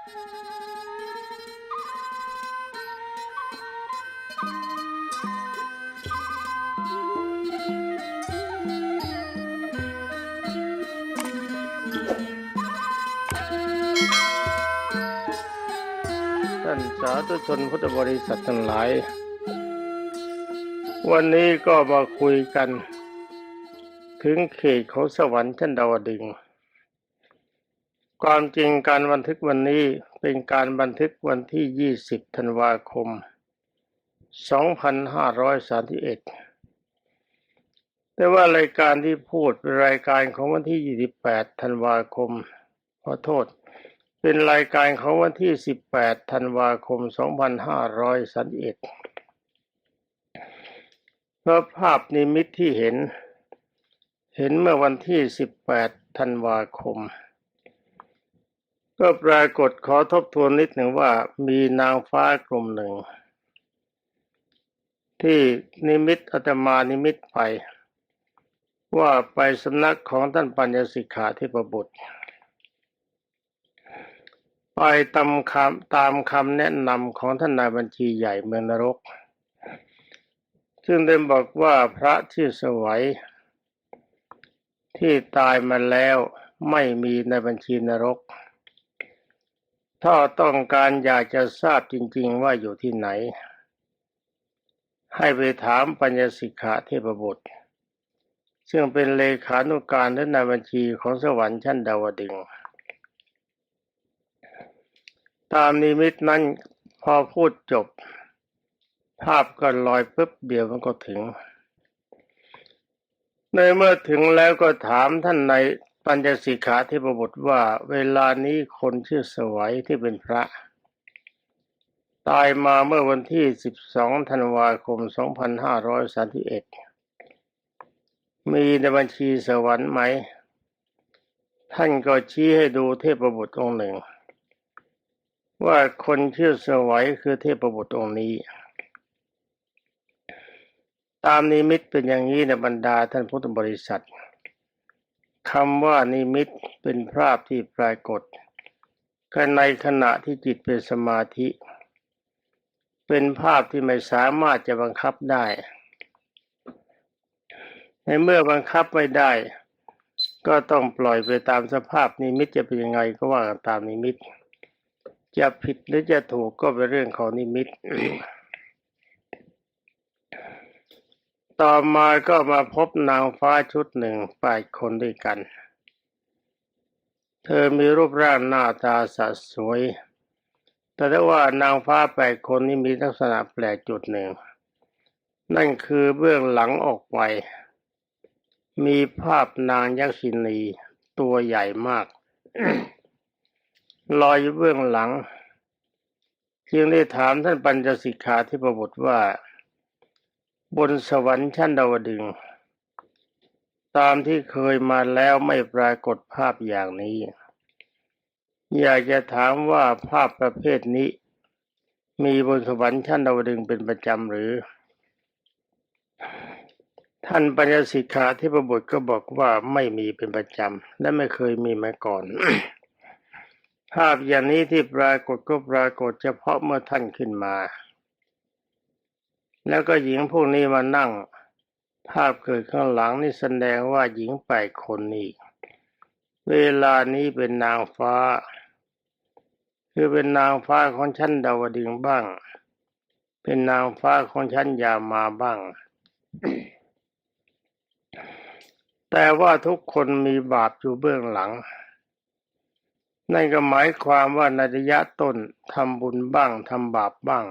ท่านสาธุชนพุทธบริษัททั้งหลาย วันนี้ก็มาคุยกัน ถึงเขตของสวรรค์ชั้นดาวดึงส์ ความจริงการบันทึกวันนี้เป็นการบันทึกวันที่ 20 ธันวาคม 2531 แต่ว่ารายการที่พูดเป็นรายการของวันที่ 28 ธันวาคม ขอโทษ เป็นรายการของวันที่ 18 ธันวาคม 2531 เพราะภาพนิมิตที่เห็น เห็นเมื่อวันที่ 18 ธันวาคม ก็ปรากฏขอทบทวนนิดหนึ่งว่ามีนางฟ้ากลุ่มหนึ่ง ที่นิมิตอาตมานิมิตไป ว่าไปสำนักของท่านปัญญสิกขาเทพบุตร ไปตามคำตามคำแนะนำของท่านนายบัญชีใหญ่เมืองนรก ซึ่งได้บอกว่าพระที่สวัยที่ตายมาแล้วไม่มีในบัญชีนรก ถ้าต้องการอยากจะทราบจริง ๆ ว่าอยู่ที่ไหน ให้ไปถามปัญญสิกขาเทพบุตร ซึ่งเป็นเลขานุการและนายบัญชีของสวรรค์ชั้นดาวดึง ตามนิมิตนั้นพอพูดจบ ภาพก็ลอยปุ๊บเดียวมันก็ถึง ในเมื่อถึงแล้วก็ถามท่านใน ปัญจสิกขาเทพบุตรว่า เวลานี้คนชื่อสวัยที่เป็นพระ ตายมาเมื่อวันที่ 12 ธันวาคม 2531 มีในบัญชีสวรรค์ไหม ท่านก็ชี้ให้ดูเทพบุตรองค์หนึ่ง ว่าคนชื่อสวัยคือเทพบุตรองค์นี้ ตามนิมิตเป็นอย่างนี้ในบรรดาท่านพุทธบริษัท คำว่านิมิตเป็นภาพที่ปรากฏกันในขณะที่จิตเป็นสมาธิ เป็นภาพที่ไม่สามารถจะบังคับได้ ในเมื่อบังคับไม่ได้ ก็ต้องปล่อยไปตามสภาพนิมิตจะเป็นยังไงก็ว่ากันตามนิมิต จะผิดหรือจะถูกก็เป็นเรื่องของนิมิต ต่อมาก็มาพบนางฟ้าชุดหนึ่งแปดคนด้วยกัน เธอมีรูปร่างหน้าตาสัสวย แต่ได้ว่านางฟ้าแปดคนนี้มีลักษณะแปลกจุดหนึ่ง นั่นคือเบื้องหลังออกไป มีภาพนางยักษินีตัวใหญ่มาก ลอยอยู่เบื้องหลัง จึงได้ถามท่านปัญจสิกขาที่ประบุว่า บนสวรรค์ชั้นดาวดึง ตามที่เคยมาแล้วไม่ปรากฏภาพอย่างนี้ อยากจะถามว่าภาพประเภทนี้ มีบนสวรรค์ชั้นดาวดึงเป็นประจำหรือ ท่านปัญญสิกขาที่ประบุก็บอกว่าไม่มีเป็นประจำและไม่เคยมีมาก่อน ภาพอย่างนี้ที่ปรากฏก็ปรากฏเฉพาะเมื่อท่านขึ้นมา แล้วก็หญิงพวกนี้มานั่ง ภาพเกิดข้างหลังนี่แสดงว่าหญิงแปดคนนี้เวลานี้เป็นนางฟ้า คือเป็นนางฟ้าของชั้นดาวดึงบ้าง เป็นนางฟ้าของชั้นยามาบ้าง แต่ว่าทุกคนมีบาปอยู่เบื้องหลังนั่นก็หมายความว่าในระยะต้นทำบุญบ้างทำบาปบ้าง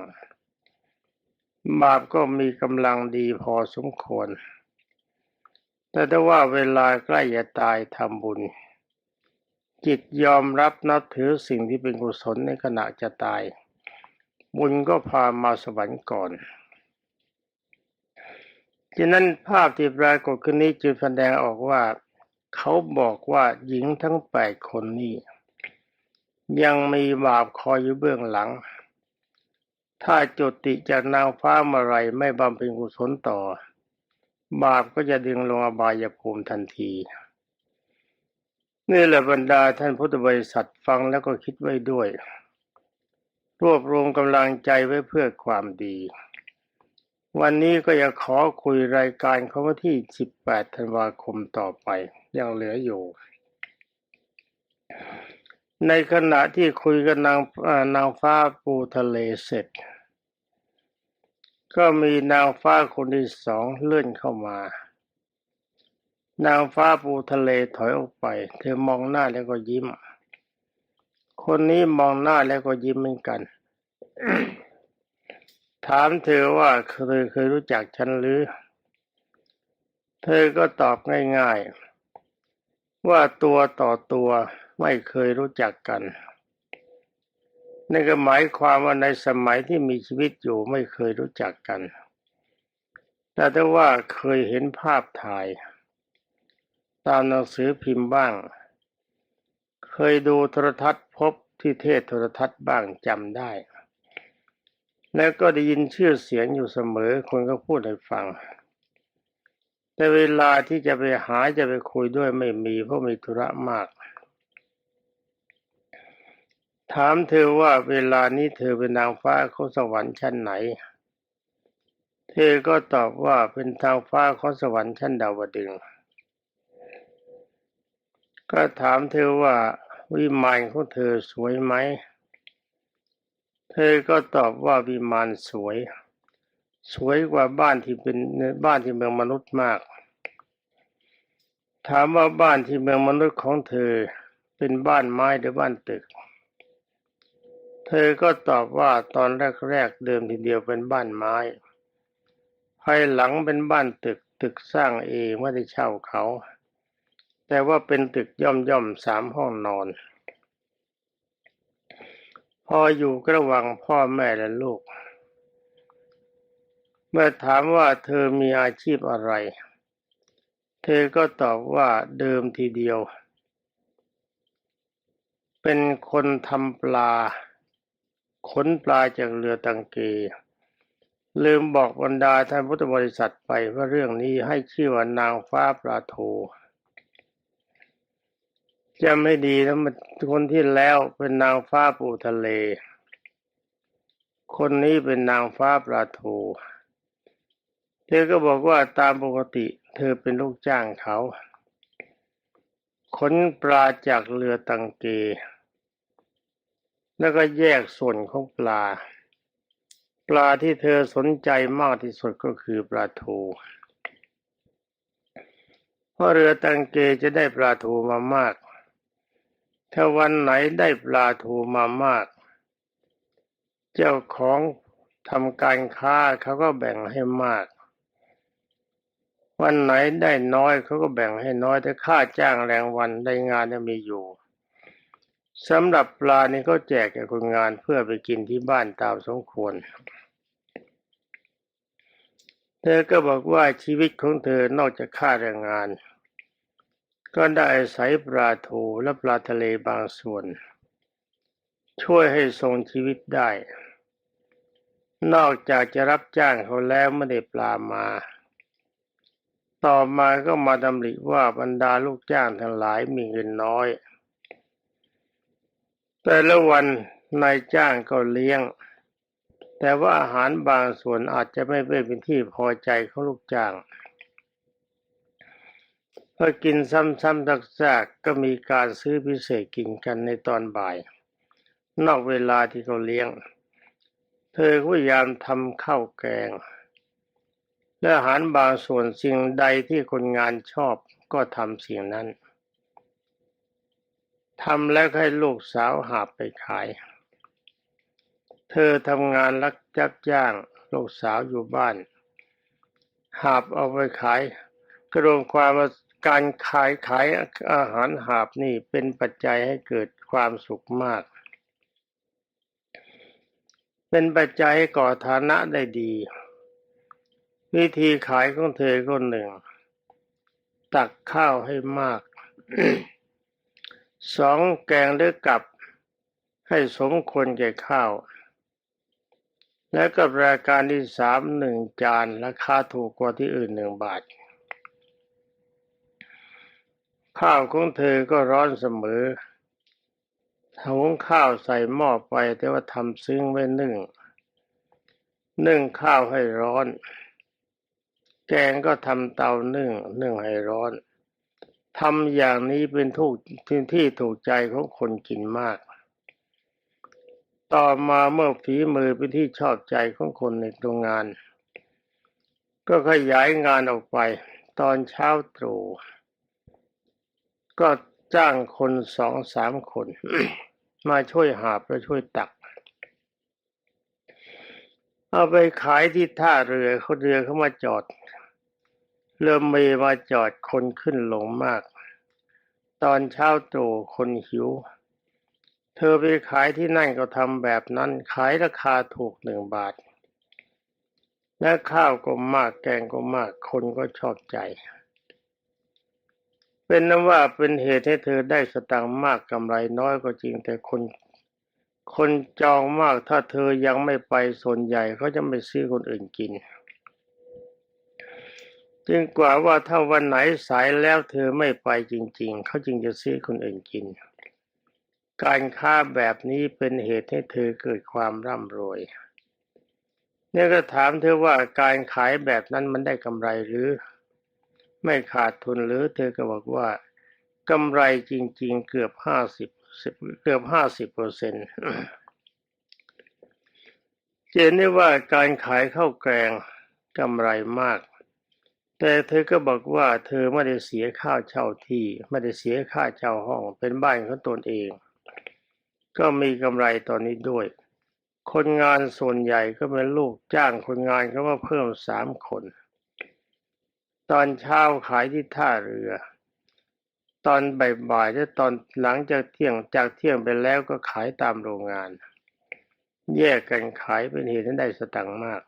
บาปก็มีกำลังดีพอสมควร แต่ถ้าว่าเวลาใกล้จะตายทำบุญ จิตยอมรับนับถือสิ่งที่เป็นกุศลในขณะจะตาย บุญก็พามาสวรรค์ก่อนฉะนั้นภาพที่ปรากฏขึ้นนี้จึงแสดงออกว่าเขาบอกว่าหญิงทั้งแปดคนนี้ ยังมีบาปคอยอยู่เบื้องหลัง ถ้าจุติจากนางฟ้าเมื่อไรไม่บำเพ็ญกุศลต่อ บาปก็จะดึงลงอบายภูมิทันที นี่แหละบรรดาท่านพุทธบริษัทฟังแล้วก็คิดไว้ด้วย รวบรวมกำลังใจไว้เพื่อความดี วันนี้ก็อยากขอคุยรายการของวันที่ 18 ธันวาคมต่อไป ยังเหลืออยู่ ในขณะที่คุยกับนางนางฟ้าปูทะเลเสร็จ ก็มีนางฟ้าคนที่สองเลื่อนเข้ามา นางฟ้าปูทะเลถอยออกไป เธอมองหน้าแล้วก็ยิ้ม คนนี้มองหน้าแล้วก็ยิ้มเหมือนกัน ถามเธอว่าเคยเคยรู้จักฉันหรือ เธอก็ตอบง่ายๆ ว่าตัวต่อตัว ไม่เคยรู้จักกันนั่นก็หมายความว่าในสมัยที่มีชีวิตอยู่ไม่เคยรู้จักกัน แต่ถ้าว่าเคยเห็นภาพถ่าย ตามหนังสือพิมพ์บ้าง เคยดูโทรทัศน์พบที่เทศโทรทัศน์บ้างจำได้ แล้วก็ได้ยินชื่อเสียงอยู่เสมอคนก็พูดให้ฟัง แต่เวลาที่จะไปหาจะไปคุยด้วยไม่มีเพราะมีธุระมาก ถามเธอว่าเวลานี้เธอเป็นนางฟ้าของสวรรค์ชั้นไหน เธอก็ตอบว่าเป็นทางฟ้าของสวรรค์ชั้นดาวดึง ก็ถามเธอว่าวิมานของเธอสวยไหม เธอก็ตอบว่าวิมานสวย สวยกว่าบ้านที่เป็นบ้านที่เมืองมนุษย์มาก ถามว่าบ้านที่เมืองมนุษย์ของเธอเป็นบ้านไม้หรือบ้านตึก เธอก็ตอบว่าตอนแรกๆเดิมทีเดียวเป็นบ้านไม้ ภายหลังเป็นบ้านตึกตึกสร้างเองไม่ได้เช่าเขา แต่ว่าเป็นตึกย่อมย่อมๆสามห้องนอน พออยู่ก็ระหว่างพ่อแม่และลูก เมื่อถามว่าเธอมีอาชีพอะไร เธอก็ตอบว่าเดิมทีเดียว เป็นคนทำปลา ขนปลาจากเรือตังเก ลืมบอกบรรดาท่านพุทธบริษัทไปว่าเรื่องนี้ให้ชื่อว่านางฟ้าปลาโทจะไม่ดีนะมันคนที่แล้วเป็นนางฟ้าปูทะเล คนนี้เป็นนางฟ้าปลาโทเธอก็บอกว่าตามปกติเธอเป็นลูกจ้างเขา ขนปลาจากเรือตังเก แล้วก็แยกส่วนของปลา ปลาที่เธอสนใจมากที่สุดก็คือปลาทูเพราะเรือตังเกจะได้ปลาทูมามาก ถ้าวันไหนได้ปลาทูมามาก เจ้าของทำการค้าเขาก็แบ่งให้มาก วันไหนได้น้อยเขาก็แบ่งให้น้อยแต่ค่าจ้างแรงวันได้งานเนี่ยมีอยู่ สำหรับปลานี่เขาแจกแก่คนงานเพื่อไปกินที่บ้านตามสมควร เธอก็บอกว่าชีวิตของเธอนอกจากค่าแรงงาน ก็ได้อาศัยปลาทูและปลาทะเลบางส่วน ช่วยให้ทรงชีวิตได้ นอกจากจะรับจ้างเขาแล้วไม่ได้ปลามา ต่อมาก็มาดำริว่าบรรดาลูกจ้างทั้งหลายมีเงินน้อย แต่ละวันนายจ้างก็เลี้ยง แต่ว่าอาหารบางส่วนอาจจะไม่เป็นที่พอใจของลูกจ้างพอกินซ้ำๆซากๆก็มีการซื้อพิเศษกินกันในตอนบ่าย นอกเวลาที่เขาเลี้ยง เธอพยายามทำข้าวแกง และอาหารบางส่วนสิ่งใดที่คนงานชอบก็ทำสิ่งนั้น ทำแล้วให้ลูกสาวหาบไปขาย เธอทำงานรับจักจ้าง ลูกสาวอยู่บ้าน หาบเอาไปขายกระรวมความว่าการขายขายอาหารหาบนี่เป็นปัจจัยให้เกิดความสุขมาก เป็นปัจจัยให้ก่อฐานะได้ดี วิธีขายของเธอก็หนึ่ง ตักข้าวให้มาก สองแกงหรือกับให้สมควรแก่ข้าว และกับรายการที่สามหนึ่งจานราคาถูกกว่าที่อื่นหนึ่งบาท ข้าวของเธอก็ร้อนเสมอหุงข้าวใส่หม้อไปแต่ว่าทำซึ้งไว้นึ่ง นึ่งข้าวให้ร้อน แกงก็ทำเตานึ่งนึ่งให้ร้อน ทำอย่างนี้เป็นถูกที่ที่ถูกใจของคนกินมาก ต่อมาเมื่อฝีมือเป็นที่ชอบใจของคนในโรงงาน ก็ขยายงานออกไป ตอนเช้าตรู่ก็จ้างคนสองสามคน มาช่วยหาบและช่วยตัก เอาไปขายที่ท่าเรือเขาเรือเขามาจอด เรือเมมาจอดคนขึ้นลงมาก ตอนเช้าตรู่คนหิว เธอไปขายที่นั่นก็ทำแบบนั้นขายราคาถูกหนึ่งบาท และข้าวก็มากแกงก็มากคนก็ชอบใจ เป็นนั้นว่าเป็นเหตุให้เธอได้สตังค์มากกำไรน้อยก็จริงแต่คนคนจองมากถ้าเธอยังไม่ไปส่วนใหญ่เขาจะไม่ซื้อคนอื่นกิน จึงกว่าว่าถ้าวันไหนสายแล้วเธอไม่ไปจริง ๆ เขาจึงจะซื้อคนอื่นกิน การค้าแบบนี้เป็นเหตุให้เธอเกิดความร่ำรวยเนี่ยก็ถามเธอว่าการขายแบบนั้นมันได้กำไรหรือ ไม่ขาดทุนหรือ เธอก็บอกว่ากำไรจริง ๆ เกือบห้าสิบเกือบห้าสิบเปอร์เซ็นต์เจนได้ว่าการขายข้าวแกงกำไรมาก แต่เธอก็บอกว่าเธอไม่ได้เสียค่าเช่าที่ไม่ได้เสียค่าเช่าห้องเป็นบ้านของตนเอง ก็มีกำไรตอนนี้ด้วย คนงานส่วนใหญ่ก็เป็นลูกจ้างคนงานเขามาเพิ่มสามคน ตอนเช้าขายที่ท่าเรือ ตอนบ่ายๆและตอนหลังจากเที่ยงจากเที่ยงไปแล้วก็ขายตามโรงงาน แยกกันขายเป็นเหตุให้ได้สตังค์มาก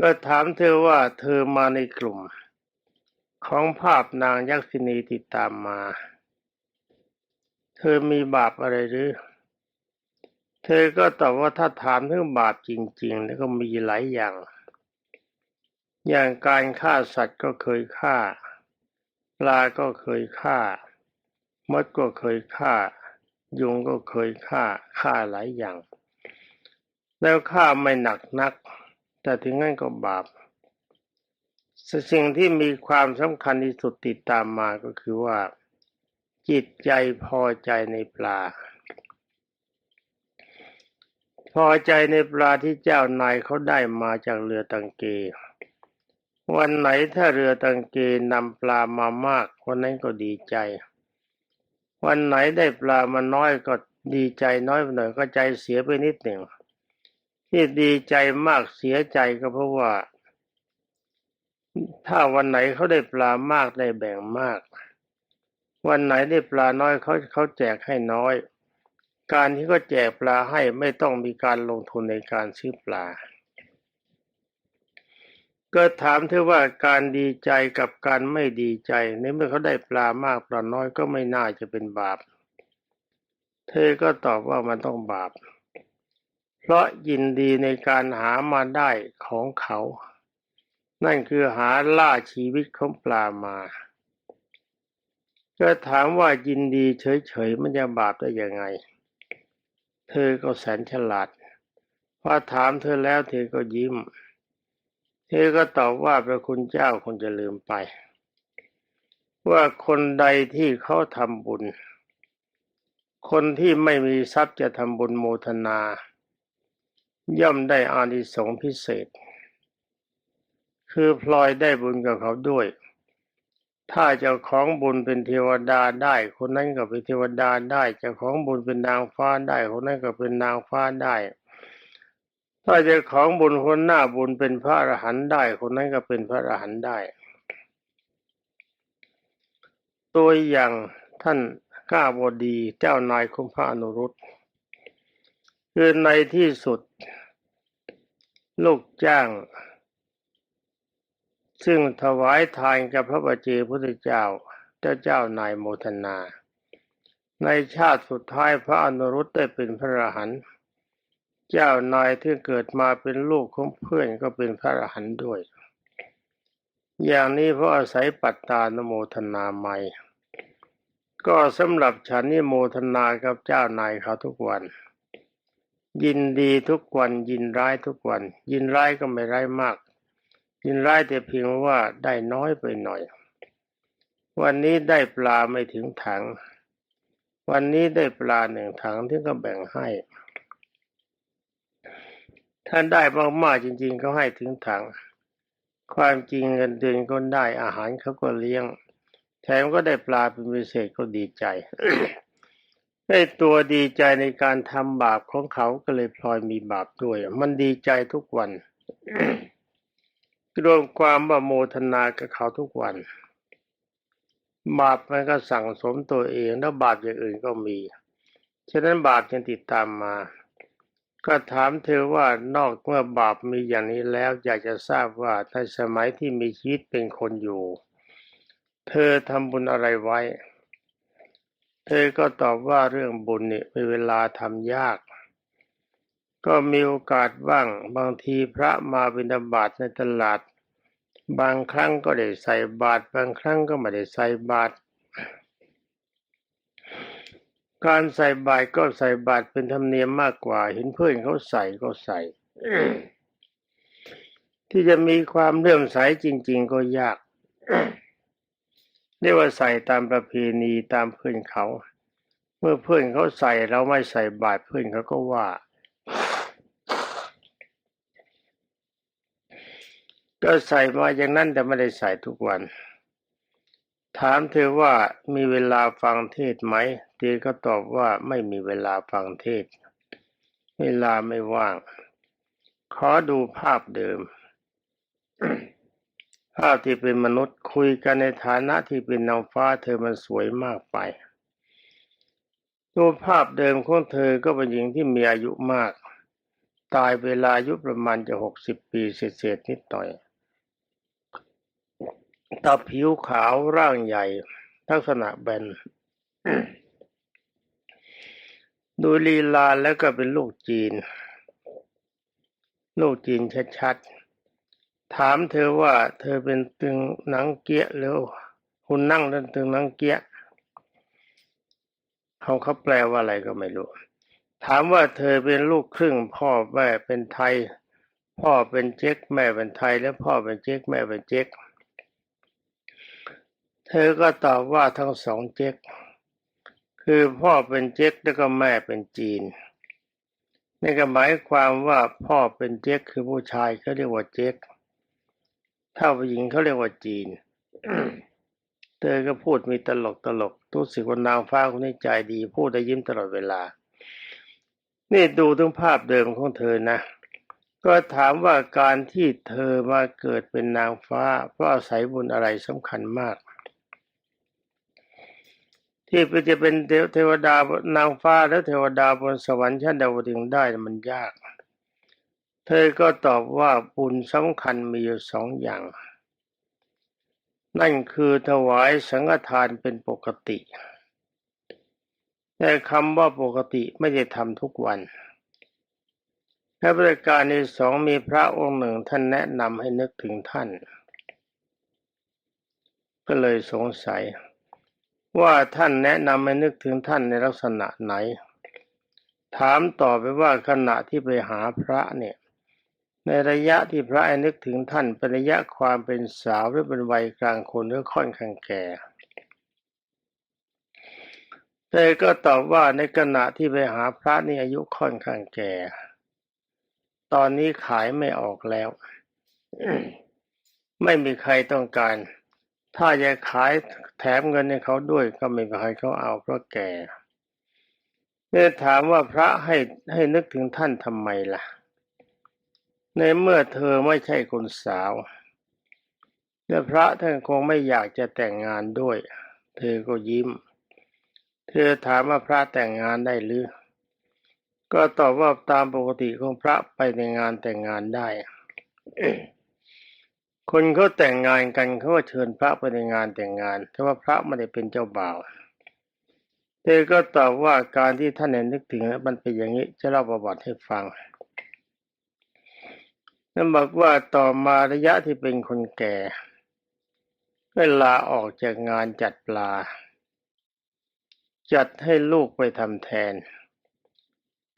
ก็ถามเธอว่าเธอมาในกลุ่ม ของภาพนางยักษินีติดตามมา เธอมีบาปอะไรหรือ เธอก็ตอบว่าถ้าถามเรื่องบาปจริง ๆ แล้วก็มีหลายอย่าง อย่างการฆ่าสัตว์ก็เคยฆ่า ปลาก็เคยฆ่ามดก็เคยฆ่า ยุงก็เคยฆ่าฆ่าหลายอย่าง แล้วฆ่าไม่หนักนัก แต่ถึงงั้นก็บาป สิ่งที่มีความสำคัญที่สุดติดตามมาก็คือว่า จิตใจพอใจในปลา พอใจในปลาที่เจ้านายเขาได้มาจากเรือตังเก วันไหนถ้าเรือตังเกนำปลามามากวันนั้นก็ดีใจ วันไหนได้ปลามาน้อยก็ดีใจน้อยหน่อยก็ใจเสียไปนิดหนึ่ง ที่ดีใจมากเสียใจก็เพราะว่า ถ้าวันไหนเขาได้ปลามากได้แบ่งมาก วันไหนได้ปลาน้อยเขาเขาแจกให้น้อย การที่เขาแจกปลาให้ไม่ต้องมีการลงทุนในการซื้อปลา ก็ถามเธอว่าการดีใจกับการไม่ดีใจในเมื่อเขาได้ปลามากปลาน้อยก็ไม่น่าจะเป็นบาป เธอก็ตอบว่ามันต้องบาปเพราะยินดีในการหามาได้ของเขา นั่นคือหาล่าชีวิตของปลามาก็ถามว่ายินดีเฉยๆมันจะบาปได้ยังไง เธอก็แสนฉลาดพอถามเธอแล้วเธอก็ยิ้ม เธอก็ตอบว่าพระคุณเจ้าคงจะลืมไป ว่าคนใดที่เขาทำบุญ คนที่ไม่มีทรัพย์จะทำบุญโมทนา ย่อมได้อานิสงส์พิเศษ คือพลอยได้บุญกับเขาด้วย ถ้าเจ้าของบุญเป็นเทวดาได้ คนนั้นก็เป็นเทวดาได้เจ้าของบุญเป็นนางฟ้าได้ คนนั้นก็เป็นนางฟ้าได้ ถ้าเจ้าของบุญคนหน้าบุญเป็นพระอรหันต์ได้ คนนั้นก็เป็นพระอรหันต์ได้ ตัวอย่างท่านก้าบดีเจ้านายของพระอนุรุตคือในที่สุด ลูกจ้าง ซึ่งถวายทานกับพระบาเจพุทธเจ้าเจ้าเจ้านายโมทนา ในชาติสุดท้ายพระอนุรุตได้เป็นพระอรหันต์เจ้านายที่เกิดมาเป็นลูกของเพื่อนก็เป็นพระอรหันต์ด้วย อย่างนี้เพราะอาศัยปัตตานโมทนาใหม่ ก็สำหรับฉันนี่โมทนากับเจ้านายเขาทุกวัน ยินดีทุกวันยินร้ายทุกวัน ยินร้ายก็ไม่ร้ายมาก ยินร้ายแต่เพียงว่าได้น้อยไปหน่อย วันนี้ได้ปลาไม่ถึงถัง วันนี้ได้ปลาหนึ่งถังที่ก็แบ่งให้ท่านได้มากๆจริงๆเขาให้ถึงถัง ความจริงเงินเดือนก็ได้อาหารเขาก็เลี้ยง แถมก็ได้ปลาเป็นพิเศษก็ดีใจ ได้ตัวดีใจในการทำบาปของเขาก็เลยพลอยมีบาปด้วย มันดีใจทุกวันรวมความว่าโมทนากับเขาทุกวัน บาปมันก็สั่งสมตัวเอง แล้วบาปอย่างอื่นก็มี ฉะนั้นบาปยังติดตามมา ก็ถามเธอว่านอกเมื่อบาปมีอย่างนี้แล้ว อยากจะทราบว่าในสมัยที่มีชีวิตเป็นคนอยู่ เธอทำบุญอะไรไว้ เธอก็ตอบว่าเรื่องบุญนี่เป็นเวลาทำยาก ก็มีโอกาสบ้างบางทีพระมาบิณฑบาตในตลาด บางครั้งก็ได้ใส่บาตรบางครั้งก็ไม่ได้ใส่บาตรการใส่บาตรก็ใส่บาตรเป็นธรรมเนียมมากกว่า เห็นเพื่อนเขาใส่ก็ใส่ที่จะมีความเลื่อมใสจริง ๆ ก็ยาก เรียกว่าใส่ตามประเพณีตามเพื่อนเขา เมื่อเพื่อนเขาใส่เราไม่ใส่บาตรเพื่อนเขาก็ว่า ก็ใส่มาอย่างนั้นแต่ไม่ได้ใส่ทุกวัน ถามเธอว่ามีเวลาฟังเทศไหมเธอก็ตอบว่าไม่มีเวลาฟังเทศ เวลาไม่ว่าง ขอดูภาพเดิม ภาพที่เป็นมนุษย์คุยกันในฐานะที่เป็นนางฟ้าเธอมันสวยมากไปดูภาพเดิมของเธอก็เป็นหญิงที่มีอายุมาก ตายเวลาอายุประมาณจะหกสิบปีเศษๆนิดหน่อยตาผิวขาวร่างใหญ่ลักษณะแบนดูลีลาแล้วก็เป็นลูกจีน ลูกจีนชัดๆ ถามเธอว่า เธอเป็นตึงหนังเกี้ยหรือหุ่นนั่งนั่นตึงหนังเกี้ยเขาเขาแปลว่าอะไรก็ไม่รู้ ถามว่าเธอเป็นลูกครึ่ง พ่อแม่เป็นไทย พ่อเป็นเจ๊กแม่เป็นไทย แล้วพ่อเป็นเจ๊กแม่เป็นเจ๊กเธอก็ตอบว่าทั้งสองเจ๊กคือพ่อเป็นเจ๊กแล้วก็แม่เป็นจีนนี่ก็หมายความว่าพ่อเป็นเจ๊กคือผู้ชายเขาเรียกว่าเจ๊ก ถ้าผู้หญิงเขาเรียกว่าจีน เธอก็พูดมีตลกตลกทุกสิคนนางฟ้าคนนี้ใจดี พูดได้ยิ้มตลอดเวลา นี่ดูถึงภาพเดิมของเธอนะ ก็ถามว่าการที่เธอมาเกิดเป็นนางฟ้า เพราะอาศัยบุญอะไรสำคัญมาก ที่จะเป็นเทวดานางฟ้าและเทวดาบนสวรรค์ชั้นดาวดึงได้มันยาก เธอก็ตอบว่าบุญสำคัญมีอยู่สองอย่าง นั่นคือถวายสังฆทานเป็นปกติ แต่คำว่าปกติไม่ได้ทำทุกวันและบริการที่สองมีพระองค์หนึ่งท่านแนะนำให้นึกถึงท่าน ก็เลยสงสัย ว่าท่านแนะนำให้นึกถึงท่านในลักษณะไหน ถามต่อไปว่าขณะที่ไปหาพระเนี่ย ในระยะที่พระให้นึกถึงท่านเป็นระยะความเป็นสาวหรือเป็นวัยกลางคนหรือค่อนข้างแก่เธอก็ตอบว่าในขณะที่ไปหาพระนี่อายุค่อนข้างแก่ ตอนนี้ขายไม่ออกแล้ว ไม่มีใครต้องการ ถ้าจะขายแถมเงินให้เขาด้วยก็ไม่มีใครเขาเอาเพราะแก่เนี่ยถามว่าพระให้ให้นึกถึงท่านทำไมล่ะ ในเมื่อเธอไม่ใช่คนสาวและพระท่านคงไม่อยากจะแต่งงานด้วย เธอก็ยิ้ม เธอถามว่าพระแต่งงานได้หรือ ก็ตอบว่าตามปกติของพระไปในงานแต่งงานได้ คนเขาแต่งงานกันเขาก็เชิญพระไปในงานแต่งงาน แต่ว่าพระไม่ได้เป็นเจ้าบ่าว เธอก็ตอบว่าการที่ท่านเห็นนึกถึงมันเป็นอย่างนี้จะเล่าประวัติให้ฟัง นั่นบอกว่าต่อมาระยะที่เป็นคนแก่ เวลาออกจากงานจัดปลา จัดให้ลูกไปทำแทน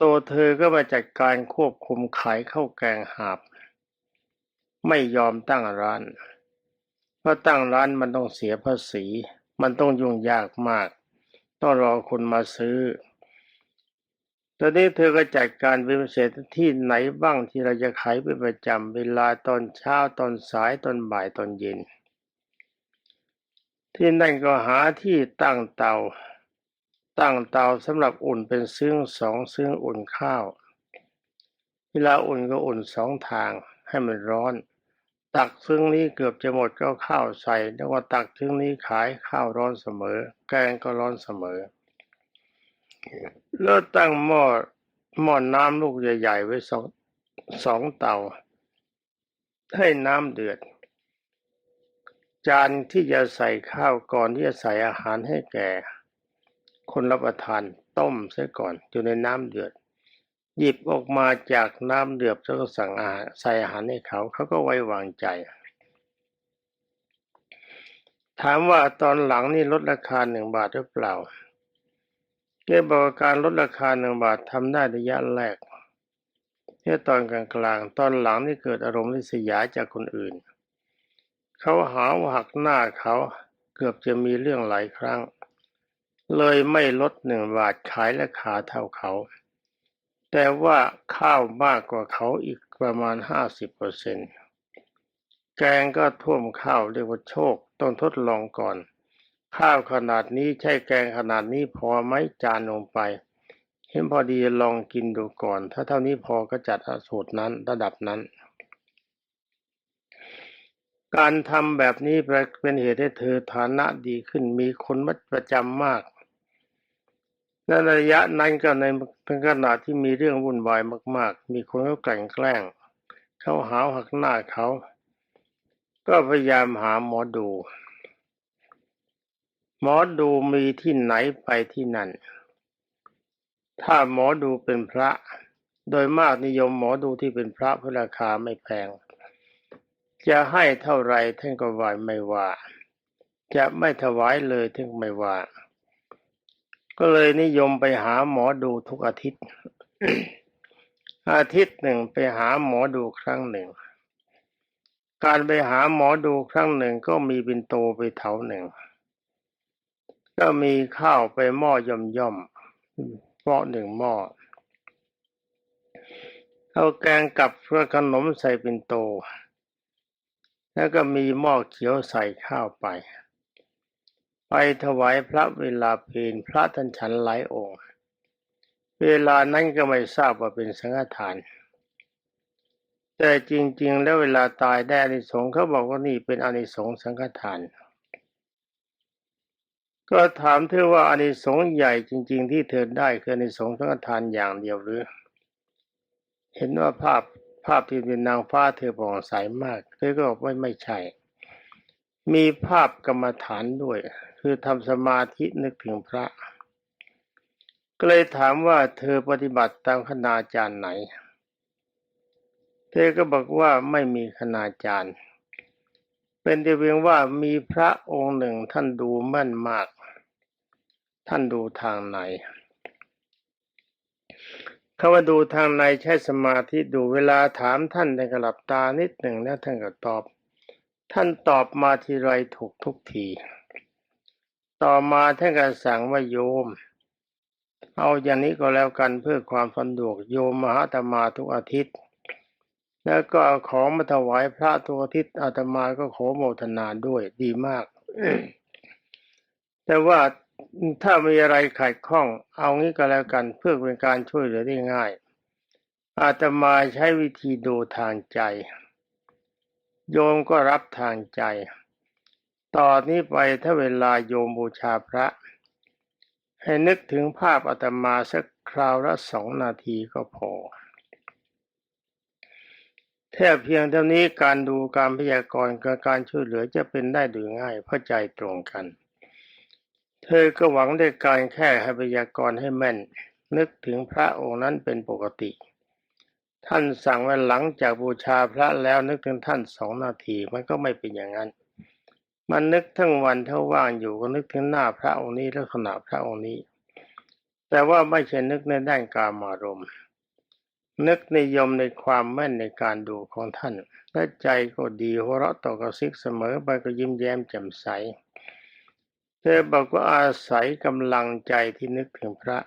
ตัวเธอก็มาจัดการควบคุมขายข้าวแกงหาบ ไม่ยอมตั้งร้าน เพราะตั้งร้านมันต้องเสียภาษี มันต้องยุ่งยากมาก ต้องรอคนมาซื้อ ตอนนี้เธอก็จัดการเป็นพิเศษที่ไหนบ้างที่เราจะขายเป็นประจำเวลาตอนเช้าตอนสายตอนบ่ายตอนเย็น ที่นั่นก็หาที่ตั้งเตา ตั้งเตาสำหรับอุ่นเป็นซึ่งสองซึ่งอุ่นข้าว เวลาอุ่นก็อุ่นสองทางให้มันร้อน ตักซึ่งนี้เกือบจะหมดก็ข้าวใส่แล้วก็ตักซึ่งนี้ขายข้าวร้อนเสมอ แกงก็ร้อนเสมอ แล้วตั้งหม้อหม้อน้ำลูกใหญ่ ๆ ไว้สองสองเตา ให้น้ำเดือด จานที่จะใส่ข้าวก่อนที่จะใส่อาหารให้แก่ คนรับประทานต้มซะก่อนอยู่ในน้ำเดือด หยิบออกมาจากน้ำเดือดแล้วก็สั่งอาหารใส่อาหารให้เขาเขาก็ไว้วางใจ ถามว่าตอนหลังนี่ลดราคาหนึ่งบาทหรือเปล่า แกบอกการลดราคาหนึ่งบาททำได้ระยะแรกแค่ตอนกลางๆ ตอนหลังนี่เกิดอารมณ์ริษยาจากคนอื่น เขาหาวหักหน้าเขาเกือบจะมีเรื่องหลายครั้ง เลยไม่ลดหนึ่งบาทขายราคาเท่าเขา แต่ว่าข้าวมากกว่าเขาอีกประมาณห้าสิบเปอร์เซ็นต์แกงก็ท่วมข้าวเรียกว่าโชค ต้องทดลองก่อน ข้าวขนาดนี้ใช่แกงขนาดนี้พอไหมจานลงไปเห็นพอดีลองกินดูก่อน ถ้าเท่านี้พอก็จัดสูตรนั้นระดับนั้น การทำแบบนี้เป็นเหตุให้เธอฐานะดีขึ้นมีคนมัดประจำมากในระยะนั้นก็ในเป็นขณะที่มีเรื่องวุ่นวายมาก ๆ มีคนเขากลั่นแกล้งเขาหาหักหน้าเขา ก็พยายามหาหมอดู หมอดูมีที่ไหนไปที่นั่น ถ้าหมอดูเป็นพระ โดยมากนิยมหมอดูที่เป็นพระเพราะราคาไม่แพง จะให้เท่าไรท่านก็ไหวไม่ว่า จะไม่ถวายเลยท่านไม่ว่า ก็เลยนิยมไปหาหมอดูทุกอาทิตย์ อาทิตย์หนึ่งไปหาหมอดูครั้งหนึ่ง การไปหาหมอดูครั้งหนึ่งก็มีบินโตไปเถาหนึ่ง ก็มีข้าวไปหม้อย่อมย่อมหม้อหนึ่งหม้อเอาแกงกับเพื่อขนมใส่เปินโต แล้วก็มีหม้อเขียวใส่ข้าวไป ไปถวายพระเวลาเพลพระท่านฉันหลายองค์ เวลานั้นก็ไม่ทราบว่าเป็นสังฆทาน แต่จริง ๆ แล้วเวลาตายได้อานิสงส์เขาบอกว่านี่เป็นอานิสงส์สังฆทาน ก็ถามเธอว่าอานิสงส์ใหญ่จริง ๆ ที่เธอได้คืออานิสงส์สังฆทานอย่างเดียวหรือ เห็นว่าภาพภาพที่เป็นนางฟ้าเธอผ่องใสมาก เธอก็บอกว่าไม่ใช่ มีภาพกรรมฐานด้วย คือทำสมาธินึกถึงพระ ก็เลยถามว่าเธอปฏิบัติตามคณาจารย์ไหน เธอก็บอกว่าไม่มีคณาจารย์ เป็นแต่เพียงว่ามีพระองค์หนึ่งท่านดูแม่นมาก ท่านดูทางไหนคำว่าดูทางในใช้สมาธิดูเวลาถามท่านท่านก็หลับตานิดหนึ่งแล้วท่านก็ตอบ ท่านตอบมาทีไรถูกทุกที ต่อมาท่านก็สั่งว่าโยม เอาอย่างนี้ก็แล้วกันเพื่อความสะดวกโยมมหาอาตมาทุกอาทิตย์ แล้วก็เอาของมาถวายพระทุกอาทิตย์อาตมาก็ขอโมทนาด้วยดีมาก แต่ว่า ถ้ามีอะไรขัดข้อง เอางี้ก็แล้วกันเพื่อเป็นการช่วยเหลือได้ง่าย อาตมาใช้วิธีดูทางใจ โยมก็รับทางใจ ต่อนนี้ไปถ้าเวลาโยมบูชาพระ ให้นึกถึงภาพอาตมาสักคราวละสองนาทีก็พอแค่เพียงเท่านี้การดูการพยากรณ์กับการช่วยเหลือจะเป็นได้โดยง่ายเพราะใจตรงกัน เธอก็หวังได้การแค่ให้พยากรณ์ให้แม่น นึกถึงพระองค์นั้นเป็นปกติ ท่านสั่งว่าหลังจากบูชาพระแล้วนึกถึงท่านสองนาทีมันก็ไม่เป็นอย่างนั้น มันนึกทั้งวันเท่าว่างอยู่ก็นึกถึงหน้าพระองค์นี้ลักษณะพระองค์นี้ แต่ว่าไม่ใช่นึกในด้านกามารมณ์นึกนิยมในความแม่นในการดูของท่านและใจก็ดีหัวเราะต่อกระซิกเสมอไปก็ยิ้มแย้มแจ่มใส เธอบอกว่าอาศัยกำลังใจที่นึกถึงพระ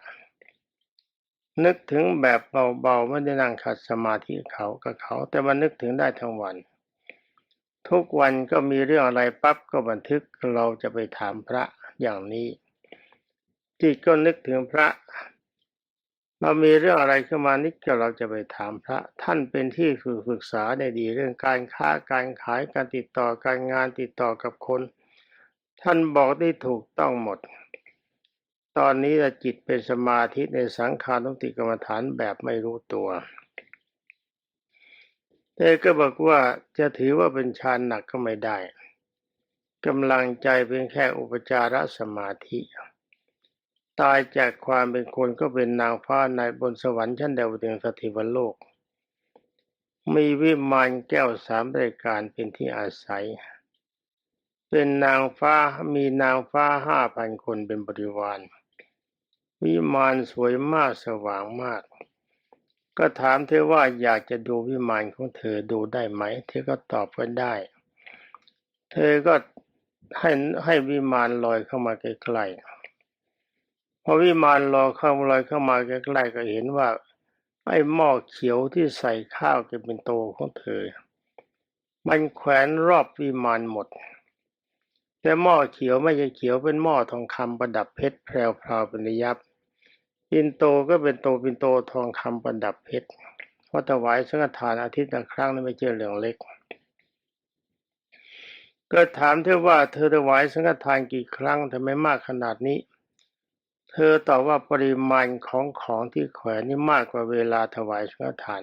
นึกถึงแบบเบาๆไม่ได้นั่งขัดสมาธิเขากับเขา แต่ว่านึกถึงได้ทั้งวัน ทุกวันก็มีเรื่องอะไรปั๊บก็บันทึกเราจะไปถามพระอย่างนี้ จิตก็นึกถึงพระเรามีเรื่องอะไรขึ้นมานิดก็เราจะไปถามพระ ท่านเป็นที่ฝึกศึกษาได้ดีเรื่องการค้าการขายการติดต่อการงานติดต่อกับคน ท่านบอกได้ถูกต้องหมด ตอนนี้จิตเป็นสมาธิในสังขารนุติกรรมฐานแบบไม่รู้ตัวเธอก็บอกว่าจะถือว่าเป็นฌานหนักก็ไม่ได้กำลังใจเป็นแค่อุปจารสมาธิตายจากความเป็นคนก็เป็นนางฟ้าในบนสวรรค์ชั้นเดวดึงสถิวโลก มีวิมานแก้วสามรายการเป็นที่อาศัย เป็นนางฟ้ามีนางฟ้าห้าพันคนเป็นบริวาร วิมานสวยมากสว่างมาก ก็ถามเธอว่าอยากจะดูวิมานของเธอดูได้ไหม เธอก็ตอบว่าได้ เธอก็ให้ให้วิมานลอยเข้ามาใกล้ๆพอวิมานลอยเข้าลอยเข้ามาใกล้ๆก็เห็นว่าไอ้หม้อเขียวที่ใส่ข้าวเป็นเป็นโตของเธอ มันแขวนรอบวิมานหมด แต่หม้อเขียวไม่ใช่เขียวเป็นหม้อทองคำประดับเพชรแพรวพราวเป็นระยับปินโตก็เป็นโตปินโตทองคำประดับเพชรเพราะถวายสังฆทานอาทิตย์ละครั้งนั้นไม่ใช่เรื่องเล็ก ก็ถามเธอว่าเธอถวายสังฆทานกี่ครั้งทำไมมากขนาดนี้ เธอตอบว่าปริมาณของของที่แขวนนี่มากกว่าเวลาถวายสังฆทาน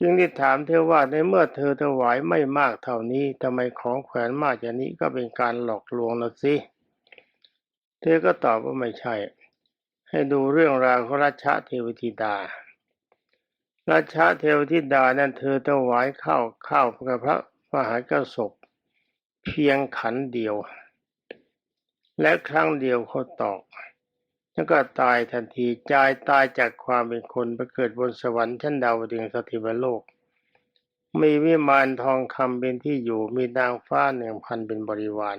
จึงได้ถามเธอว่าในเมื่อเธอถวายไม่มากเท่านี้ทำไมของแขวนมากอย่างนี้ก็เป็นการหลอกลวงนะสิ เธอก็ตอบว่าไม่ใช่ ให้ดูเรื่องราวของราชาเทวธิดา ราชาเทวธิดานั้นเธอถวายข้าวข้าวกับพระมหากระสบเพียงขันเดียว และครั้งเดียวเขาตอก แล้วก็ตายทันทีจายตายจากความเป็นคนไปเกิดบนสวรรค์ชั้นดาวดึงสถิวโลก มีวิมานทองคำเป็นที่อยู่มีนางฟ้าหนึ่งพันเป็นบริวาร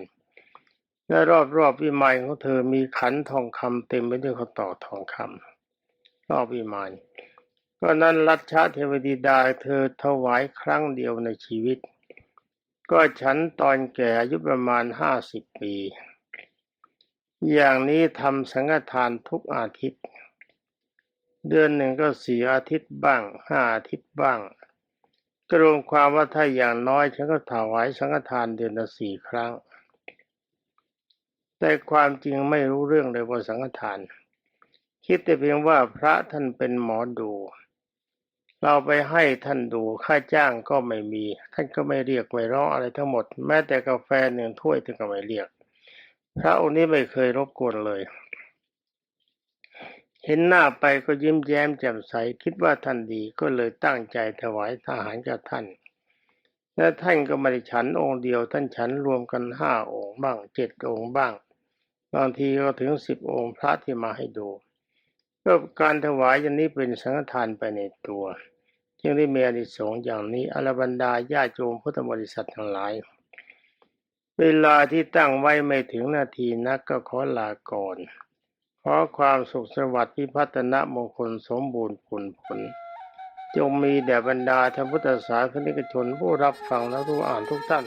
และรอบๆวิมานของเธอมีขันทองคำเต็มไปด้วยข้าวตอกทองคำรอบวิมานเพราะนั้นรัชชาเทวดีดาเธอถวายครั้งเดียวในชีวิต ก็ฉันตอนแก่อายุประมาณห้าสิบปี อย่างนี้ทำสังฆทานทุกอาทิตย์ เดือนหนึ่งก็สี่อาทิตย์บ้างห้าอาทิตย์บ้างกรวมความว่าถ้าอย่างน้อยฉันก็ถวายสังฆทานเดือนละสี่ครั้ง แต่ความจริงไม่รู้เรื่องเลยว่าสังฆทาน คิดแต่เพียงว่าพระท่านเป็นหมอดู เราไปให้ท่านดูค่าจ้างก็ไม่มี ท่านก็ไม่เรียกไม่ร้องอะไรทั้งหมด แม้แต่กาแฟหนึ่งถ้วยท่านก็ไม่เรียก พระองค์นี้ไม่เคยรบกวนเลย เห็นหน้าไปก็ยิ้มแย้มแจ่มใสคิดว่าท่านดีก็เลยตั้งใจถวายทหารกับท่าน และท่านก็ไม่ได้ฉันองค์เดียว ท่านฉันรวมกันห้าองค์บ้างเจ็ดองค์บ้าง บางทีก็ถึงสิบองค์พระที่มาให้ดูก็การถวายอย่างนี้เป็นสังฆทานไปในตัว จึงได้มีอนิสงส์อย่างนี้อรบรรดาญาโยมพุทธบริษัททั้งหลาย เวลาที่ตั้งไว้ไม่ถึงนาทีนักก็ขอลาก่อน ขอความสุขสวัสดิ์พิพัฒนมงคลสมบูรณ์ผลผล จงมีแด่บรรดาธรรมพุทธศาสนิกชนผู้รับฟังและรู้อ่านทุกท่าน